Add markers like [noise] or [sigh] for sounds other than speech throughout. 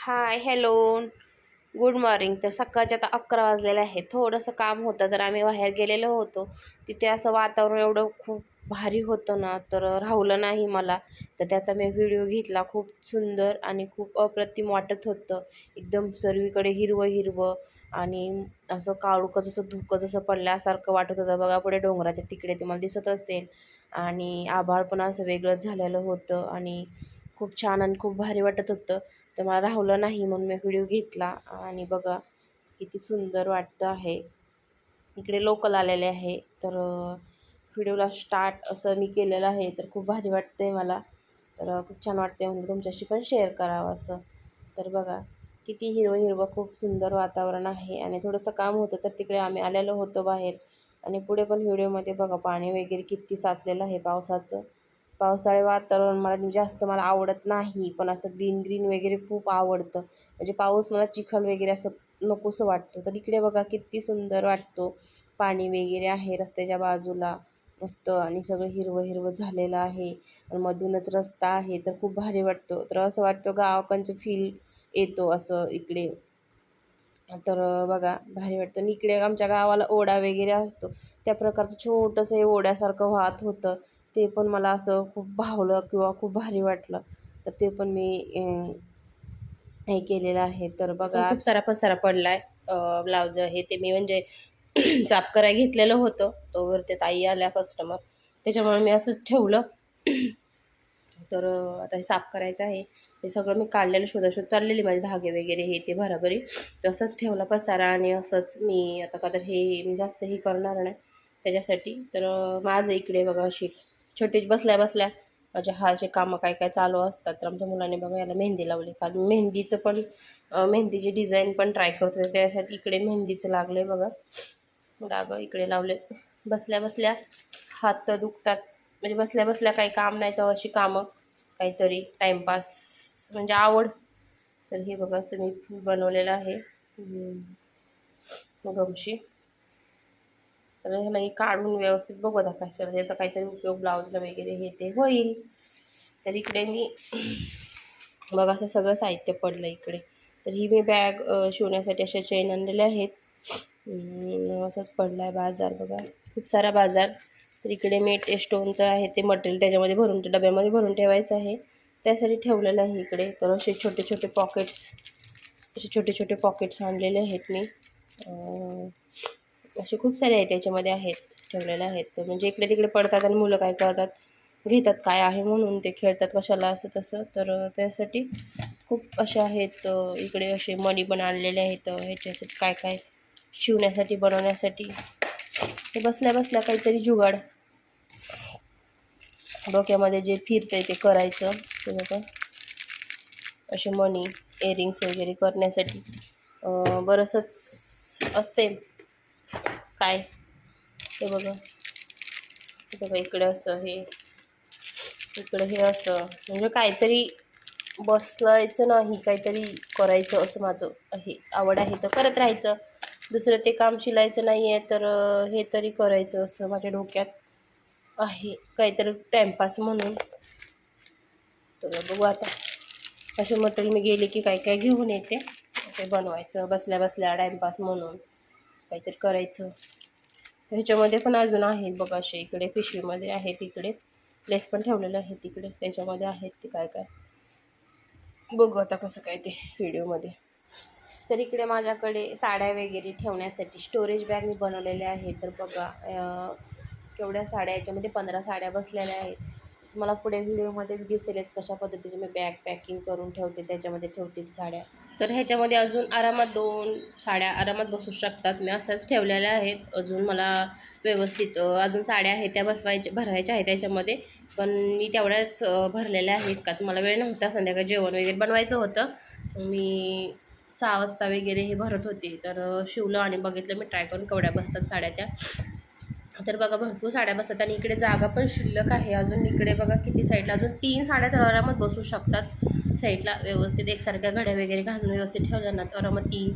Hi hello good morning तर सकाळचे आता अकरा वाजलेले आहे थोडंसं काम होतं तर आम्ही बाहेर गेलेलो होतो. तिथे असं वातावरण एवढं खूप भारी होतं ना तर राहुलं नाही मला. तर त्याचा मी व्हिडिओ घेतला. खूप सुंदर आणि खूप अप्रतिम वाटत होतं. एकदम सर्वीकडे हिरवं हिरवं आणि असं काळुकं जसं धुकं जसं पडल्यासारखं वाटत होतं. बघा पुढे डोंगराच्या तिकडे तुम्हाला दिसत असेल. आणि आभाळ पण असं वेगळंच झालेलं होतं आणि खूप छान आणि खूप भारी वाटत होतं. तर मला राहुलं नाही म्हणून मी व्हिडिओ घेतला. आणि बघा किती सुंदर वाटतं आहे. इकडे लोकल आलेले आहे. तर व्हिडिओला स्टार्ट असं मी केलेलं आहे. तर खूप भारी वाटतं आहे मला. तर खूप छान वाटते म्हणजे तुमच्याशी पण शेअर करावं असं. तर बघा किती हिरवं हिरवं खूप सुंदर वातावरण आहे. आणि थोडंसं काम होतं तर तिकडे आम्ही आलेलो होतो बाहेर. आणि पुढे पण व्हिडिओमध्ये बघा पाणी वगैरे किती साचलेलं आहे पावसाचं. पावसाळी वातावरण मला म्हणजे जास्त मला आवडत नाही. पण असं ग्रीन ग्रीन वगैरे खूप आवडतं. म्हणजे पाऊस मला चिखल वगैरे असं नकोसं वाटतं. तर इकडे बघा किती सुंदर वाटतो. पाणी वगैरे आहे रस्त्याच्या बाजूला. मस्त आणि सगळं हिरवं हिरवं झालेलं आहे. आणि मधूनच रस्ता आहे. तर खूप भारी वाटतो. तर असं वाटतं गावाकडचं फील येतो असं इकडे. तर बघा भारी वाटतं. आणि इकडे आमच्या गावाला ओढा वगैरे असतो. त्या प्रकारचं छोटंसं हे ओढ्यासारखं वाहत होतं. ते पण मला असं खूप भावलं किंवा खूप भारी वाटलं. तर ते पण मी हे केलेलं आहे. तर बघा खूप सारा पसारा पडला आहे ब्लाऊज हे ते मी म्हणजे [clears throat] साफ करायला घेतलेलं होतं. तोवर ते ताई आल्या कस्टमर त्याच्यामुळे मी असंच ठेवलं. [clears throat] तर आता हे साफ करायचं आहे. हे सगळं मी काढलेलं शोधाशोध चाललेली माझे धागे वगैरे हे ते भराभरी तसंच ठेवला पसारा आणि असंच मी आता का तर हे मी जास्त हे करणार नाही त्याच्यासाठी. तर माझं इकडे बघा अशी छोटीच बसल्या बसल्या माझ्या हाचे कामं काय काय चालू असतात तर आमच्या मुलाने बघा याला मेहंदी लावली. कारण मेहंदीचं पण मेहंदीची डिझाईन पण ट्राय करत होते. त्यासाठी इकडे मेहंदीचं लागलं आहे बघा. डागं इकडे लावले. बसल्या बसल्या हात दुखतात. म्हणजे बसल्या बसल्या काही काम नाही तर अशी कामं काहीतरी टाईमपास म्हणजे आवड. तर हे बघा असं मी बनवलेलं आहे. गमशी तर ह्याला हे म्हणजे काढून व्यवस्थित बघू आता कशाला त्याचा काहीतरी उपयोग ब्लाऊजला वगैरे हे ते होईल. तर इकडे मी [clears throat] बघा असं सगळं साहित्य पडलं इकडे. तर ही मी बॅग शिवण्यासाठी अशा चेन आणलेल्या आहेत. असंच पडलं आहे बाजार बघा. खूप सारा बाजार. तर इकडे मी स्टोनचं आहे ते मटेरियल त्याच्यामध्ये भरून डब्यामध्ये भरून ठेवायचं आहे. त्यासाठी ठेवलेलं आहे इकडे. तर असे छोटे छोटे पॉकेट्स असे छोटे छोटे पॉकेट्स आणलेले आहेत मी. असे खूप सारे आहेत त्याच्यामध्ये आहेत ठेवलेले आहेत. तर म्हणजे इकडे तिकडे पडतात आणि मुलं काय करतात? घेतात काय आहे म्हणून ते खेळतात कशाला असं तसं. तर त्यासाठी खूप असे आहेत इकडे असे मणी पण आणलेले आहेत ह्याच्यासाठी काय काय शिवण्यासाठी बनवण्यासाठी. ते बसल्या बसल्या काहीतरी जुगाड. डोक्यामध्ये जे फिरतंय ते करायचं. ते बघा. असे मणी इयरिंग्स वगैरे करण्यासाठी. बरंचंच असते काय? हे बघा. बघा इकडे असं हे. इकडं हे असं. म्हणजे काहीतरी बसलायचं नाही काहीतरी करायचं असं माझं आहे. आवड आहे तर करत राहायचं. दुसरं ते काम शिलायचं नाही आहे तर हे तरी करायचं असं माझ्या डोक्यात आहे. काहीतरी टाईमपास म्हणून. तर बघू आता. असे मटेरियल मी गेले की काय काय घेऊन येते. ते बनवायचं बसल्या बसल्या टाईमपास म्हणून. काहीतरी करायचं. तर ह्याच्यामध्ये पण अजून आहेत बघा असे इकडे पिशवीमध्ये आहेत इकडे. प्लेस पण ठेवलेले आहेत तिकडे त्याच्यामध्ये आहेत ते काय काय. बघू आता कसं काय ते व्हिडिओमध्ये. तर इकडे माझ्याकडे साड्या वगैरे ठेवण्यासाठी स्टोरेज बॅग मी बनवलेल्या आहेत. तर बघा केवढ्या साड्या याच्यामध्ये पंधरा साड्या बसलेल्या आहेत. तुम्हाला पुढे व्हिडिओमध्ये दिसेलच कशा पद्धतीचे मी बॅग पॅकिंग करून ठेवते त्याच्यामध्ये ठेवते साड्या. तर ह्याच्यामध्ये अजून आरामात दोन साड्या आरामात बसू शकतात. मी असंच ठेवलेल्या आहेत. अजून मला व्यवस्थित अजून साड्या आहेत त्या बसवायच्या भरायच्या आहेत त्याच्यामध्ये. पण मी तेवढ्याच भरलेल्या आहेत का? तुम्हाला वेळ नव्हता संध्याकाळी जेवण वगैरे बनवायचं होतं. मी सहा वाजता वगैरे हे भरत होते. तर शिवलं आणि बघितलं मी ट्राय करून केवढ्या बसतात साड्या त्या. तर बघा भरपूर साड्या बसतात आणि इकडे जागा पण शिल्लक आहे. अजून इकडे बघा किती साईडला अजून तीन साड्या तर आरामात बसू शकतात. साईडला व्यवस्थित एकसारख्या घड्या वगैरे घालून व्यवस्थित ठेवल्या ना तर मग तीन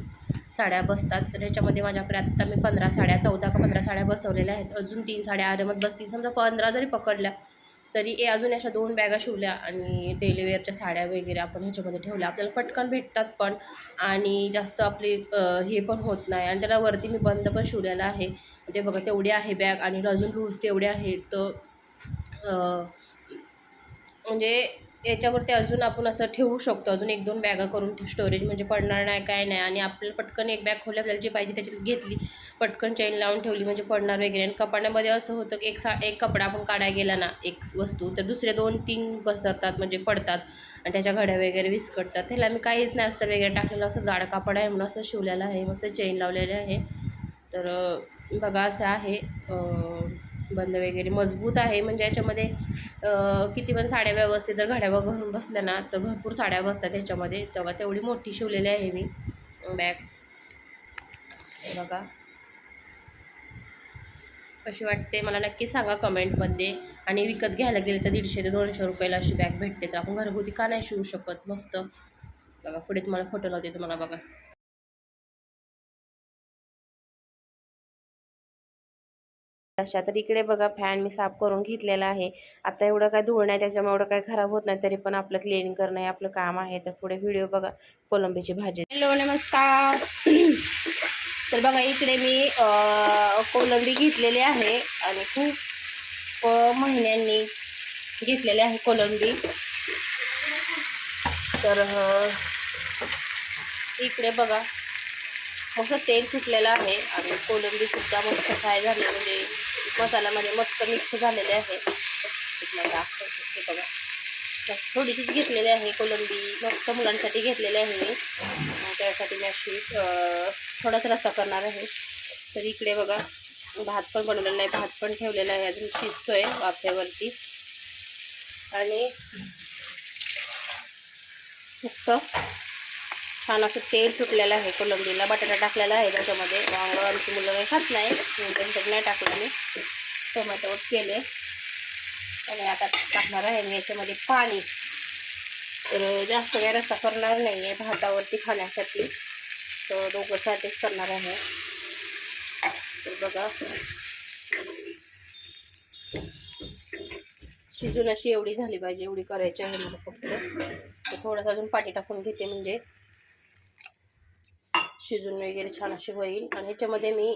साड्या बसतात. तर ह्याच्यामध्ये माझ्याकडे आत्ता मी पंधरा साड्या चौदा का पंधरा साड्या बसवलेल्या आहेत. अजून तीन साड्या आरामात बसतील. समजा पंधरा जरी पकडल्या तरी ए अजून अशा दोन बॅगा शिवल्या आणि डेलीवेअरच्या साड्या वगैरे आपण ह्याच्यामध्ये ठेवल्या. आपल्याला पटकन भेटतात पण आणि जास्त आपली हे पण होत नाही. आणि त्याला वरती मी बंद पण शिवलेला आहे. ते बघा तेवढी आहे बॅग आणि अजून लूज तेवढे आहेत. तर म्हणजे याच्यावरती अजून आपण असं ठेवू शकतो. अजून एक दोन बॅगा करून स्टोरेज म्हणजे पडणार नाही काय नाही. आणि आपल्याला पटकन एक बॅग खोली आपल्याला जी पाहिजे त्याच्यात घेतली. पटकन चेन लावून ठेवली म्हणजे पडणार वगैरे. आणि कपड्यामध्ये असं होतं की एक सा एक कपडा आपण काढायला गेला ना एक वस्तू तर दुसरे दोन तीन घसरतात म्हणजे पडतात. आणि त्याच्या घड्या वगैरे विस्कटतात. त्याला मी काहीच नाही असतं वगैरे टाकलेलं. असं जाड कापड आहे म्हणून असं शिवलेलं आहे. मस्त चेन लावलेले आहे. तर बघा असं आहे. बंद वगैरे मजबूत आहे. म्हणजे याच्यामध्ये किती पण साड्या व्यवस्थित जर घड्यावर घरून बसल्या ना तर भरपूर साड्या बसतात त्याच्यामध्ये. तेव्हा तेवढी मोठी शिवलेली आहे मी. बॅग. बघा. कशी वाटते मला नक्की सांगा कमेंटमध्ये. आणि विकत घ्यायला गेले तर दीडशे ते दोनशे रुपयाला अशी बॅग भेटते. तर आपण घरगुती का नाही शिवू शकत? मस्त. बघा पुढे तुम्हाला फोटो लावते तुम्हाला बघा. अशा. तर इकडे बघा फॅन मी साफ करून घेतलेला आहे. आता एवढं काय धूळ नाही त्याच्यामुळे एवढं काय खराब होत नाही तरी पण आपलं क्लिनिंग करणं हे आपलं काम आहे. तर पुढे व्हिडिओ बघा कोलंबीची भाजी. हॅलो नमस्कार. [clears throat] तर बघा इकडे मी कोलंबी घेतलेली आहे आणि खूप महिन्यांनी घेतलेली आहे कोलंबी. तर इकडे बघा मस्त तेल सुटलेलं आहे आणि कोलंबी सुद्धा मस्त फ्राय झाली म्हणजे मसाल्यामध्ये मस्त मिक्स झालेले आहे. दाखवते बघा थोडीशीच घेतलेली आहे कोलंबी. मस्त मुलांसाठी घेतलेली आहे मी. त्यासाठी मी अशी अं, थोडाच रस्सा करणार आहे. तर इकडे बघा भात पण बनवलेला आहे. भात पण ठेवलेला आहे. अजून शिजतोय वाफ्यावरती आणि फक्त छान असं तेल सुटलेलं आहे कोलंबीला बटाटा टाकलेला आहे त्याच्यामध्ये. वांग आमची मुलं काही खात नाही. त्यांच्यात नाही टाकलं मी. टोमॅटो केले. आणि आता टाकणार आहे मी याच्यामध्ये पाणी. तर जास्त काही रस्ता करणार नाही आहे भातावरती खाण्यासाठी. तर दोघंसाठीच करणार आहे. तर बघा. शिजून अशी एवढी झाली पाहिजे एवढी करायची आहे मला फक्त. थोडंसं अजून पाणी टाकून घेते म्हणजे. शिजून वगैरे छान अशी होईल. आणि ह्याच्यामध्ये मी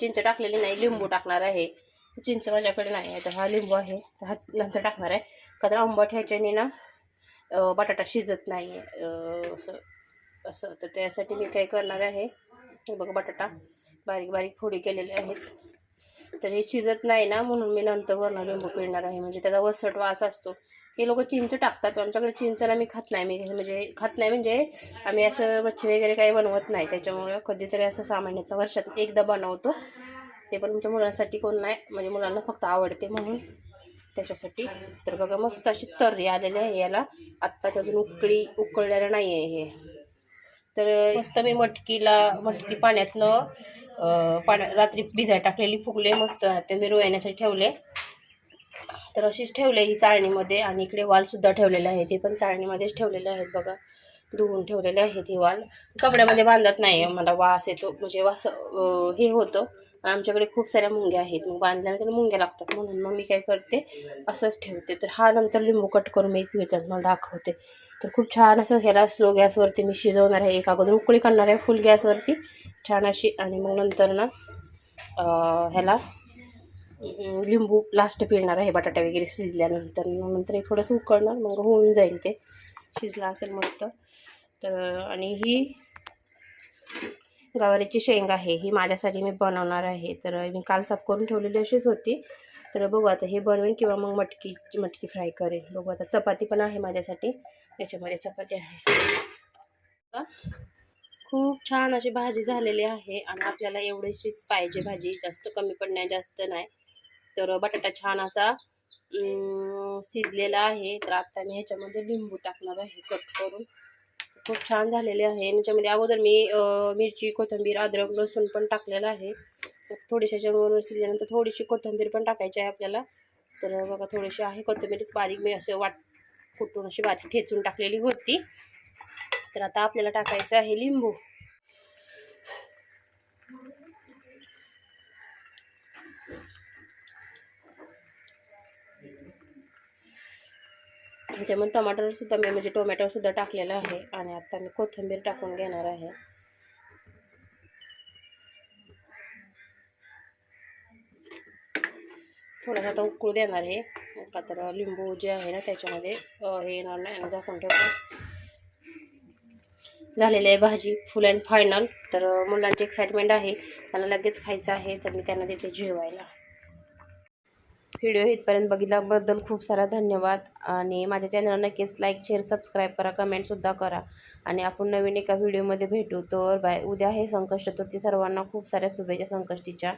चिंच टाकलेली नाही लिंबू टाकणार आहे. चिंच माझ्याकडे नाही आहे तर हा लिंबू आहे तर हा नंतर टाकणार आहे. का तर आंबट ह्याच्याने ना बटाटा शिजत नाही आहे. असं असं तर त्यासाठी मी काय करणार आहे हे बघा बटाटा बारीक बारीक फोडी केलेले आहेत. तर हे शिजत नाही ना म्हणून मी नंतर वरणार लिंबू पिळणार आहे. म्हणजे त्याचा वसट वास असतो. हे लोक चिंच टाकतात. आमच्याकडे चिंचला मी खात नाही. मी म्हणजे खात नाही म्हणजे आम्ही असं मच्छी वगैरे काही बनवत नाही. त्याच्यामुळे कधीतरी असं सामान्यतः वर्षात एकदा बनवतो. ते पण तुमच्या मुलांसाठी कोण नाही. म्हणजे मुलांना फक्त आवडते म्हणून त्याच्यासाठी. तर बघा मस्त अशी तर्री आलेली आहे याला. आत्ताच अजून उकळी उकळलेलं नाही आहे हे. तर मस्त मी मटकीला मटकी पाण्यातनं पाण्या रात्री भिजाय टाकलेली फुगले मस्त. ते मी रोयण्यासाठी ठेवले. तर अशीच ठेवले ही चाळणीमध्ये आणि इकडे वालसुद्धा ठेवलेले आहे ते पण चाळणीमध्येच ठेवलेले आहेत बघा. धुवून ठेवलेले आहेत ही वाल. कपड्यामध्ये बांधत नाही मला वास येतो. म्हणजे वास हे होतं. आमच्याकडे खूप साऱ्या मुंग्या आहेत. मग बांधल्यानंतर मुंग्या लागतात. म्हणून मग मी काय करते असंच ठेवते. तर हा नंतर लिंबू कट करून मी पिळतात मला दाखवते. तर खूप छान असं ह्याला स्लो गॅसवरती मी शिजवणार आहे. एक अगोदर उकळी करणार आहे. फुल गॅसवरती छान अशी. आणि मग नंतर ना ह्याला लिंबू लास्ट पिळणार आहे बटाटा वगैरे शिजल्यानंतर. मग नंतर एक थोडंसं उकळणार मग होऊन जाईल ते. शिजला असेल मस्त. तर आणि ही गवारीची शेंग आहे ही माझ्यासाठी मी बनवणार आहे. तर मी काल साफ करून ठेवलेली अशीच होती. तर बघू आता हे बनवेन किंवा मग मटकी मटकी फ्राय करेन. बघू आता चपाती पण आहे माझ्यासाठी. त्याच्यामध्ये चपाती आहे. खूप छान अशी भाजी झालेली आहे आणि आपल्याला एवढीशीच पाहिजे भाजी. जास्त कमी पण नाही जास्त नाही. तर बटाटा छान असा शिजलेला आहे. तर आता मी ह्याच्यामध्ये लिंबू टाकणार आहे कट करून. खूप छान झालेले आहे. आणि याच्यामध्ये अगोदर मी मिरची कोथिंबीर अद्रक लसूण पण टाकलेलं आहे. थोडीशाच्यावरून शिजल्यानंतर थोडीशी कोथिंबीर पण टाकायची आहे आपल्याला. तर बघा थोडीशी आहे कोथिंबीर. बारीक मी असं वाट कुटून अशी बारीक ठेचून टाकलेली होती. तर आता आपल्याला टाकायचं आहे लिंबू. ह्याच्यामध्ये टमाटरसुद्धा मी म्हणजे टोमॅटोसुद्धा टाकलेलं आहे आणि आत्ता मी कोथिंबीर टाकून घेणार आहे. थोडासा आता उकळू देणार आहे. का तर लिंबू जे आहे ना त्याच्यामध्ये हे येणार नाही आणि झाकून ठेवतो झालेली आहे भाजी फुल अँड फायनल. तर मुलांची एक्साइटमेंट आहे. त्यांना लगेच खायचं आहे तर मी त्यांना देते जेवायला. व्हिडिओ इथपर्यंत बघितल्याबद्दल खूप सारा धन्यवाद. आणि माझ्या चॅनलला नक्कीच लाईक शेअर सबस्क्राईब करा कमेंटसुद्धा करा. आणि आपण नवीन एका व्हिडिओमध्ये भेटू. तर बाय उद्या आहे संकष्ट तुर्ती सर्वांना खूप साऱ्या शुभेच्छा संकष्टीच्या.